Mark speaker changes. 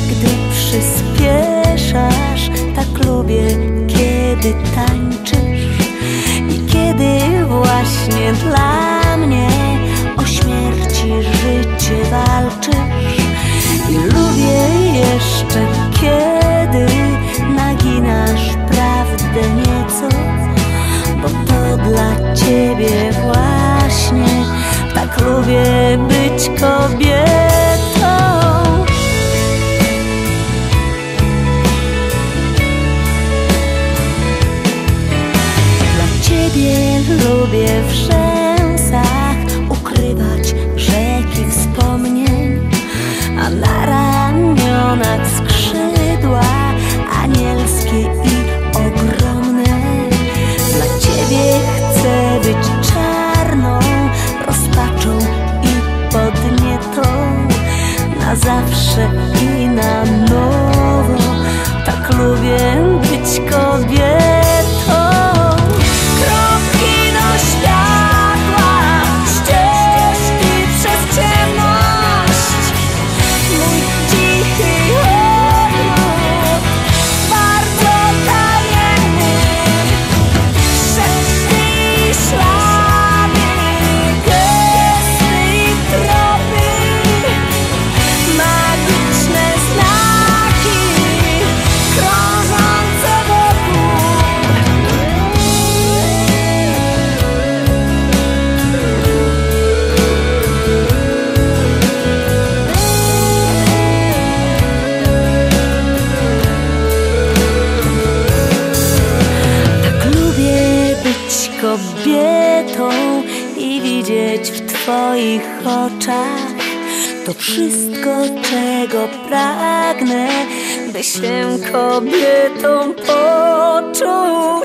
Speaker 1: gdy przyspieszasz Tak lubię, kiedy tańczysz. I kiedy właśnie dla mnie O śmierci życie walczysz. I lubię jeszcze kiedy Naginasz prawdę nieco Bo to dla ciebie właśnie Tak lubię być kobietą. W rzęsach ukrywać rzeki wspomnień, a na ramionach skrzydła anielskie i ogromne. Dla ciebie chcę być czarną rozpaczą i podnietą na zawsze i na nowo. Tak lubię być kobietą. Kobietą i widzieć w Twoich oczach to wszystko, czego pragnę, by się kobietą poczuć.